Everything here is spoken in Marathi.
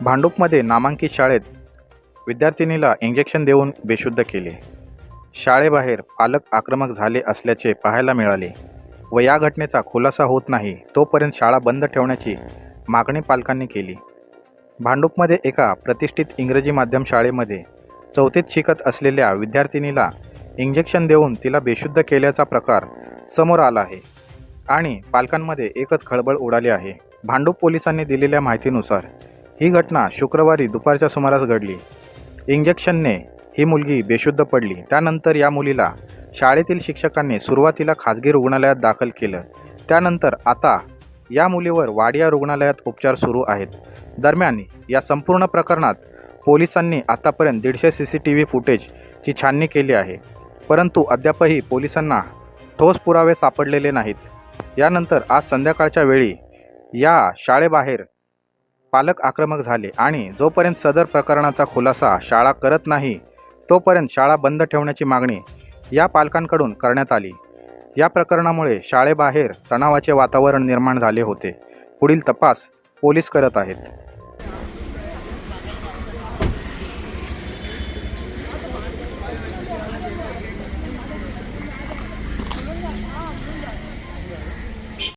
भांडूपमध्ये नामांकित शाळेत विद्यार्थिनीला इंजेक्शन देऊन बेशुद्ध केले. शाळेबाहेर पालक आक्रमक झाले असल्याचे पाहायला मिळाले व या घटनेचा खुलासा होत नाही तोपर्यंत शाळा बंद ठेवण्याची मागणी पालकांनी केली. भांडूपमध्ये एका प्रतिष्ठित इंग्रजी माध्यम शाळेमध्ये चौथीत शिकत असलेल्या विद्यार्थिनीला इंजेक्शन देऊन तिला बेशुद्ध केल्याचा प्रकार समोर आला आहे आणि पालकांमध्ये एकच खळबळ उडाली आहे. भांडूप पोलिसांनी दिलेल्या माहितीनुसार ही घटना शुक्रवारी दुपारच्या सुमारास घडली. इंजेक्शनने ही मुलगी बेशुद्ध पडली. त्यानंतर या मुलीला शाळेतील शिक्षकांनी सुरुवातीला खाजगी रुग्णालयात दाखल केलं. त्यानंतर आता या मुलीवर वाडिया रुग्णालयात उपचार सुरू आहेत. दरम्यान या संपूर्ण प्रकरणात पोलिसांनी आतापर्यंत दीडशे सी सी टी व्ही फुटेजची छाननी केली आहे. परंतु अद्यापही पोलिसांना ठोस पुरावे सापडलेले नाहीत. यानंतर आज संध्याकाळच्या वेळी या शाळेबाहेर पालक आक्रमक झाले आणि जोपर्यंत सदर प्रकरणाचा खुलासा शाळा करत नाही तोपर्यंत शाळा बंद ठेवण्याची मागणी या पालकांकडून करण्यात आली. या प्रकरणामुळे शाळेबाहेर तणावाचे वातावरण निर्माण झाले होते. पुढील तपास पोलीस करत आहेत.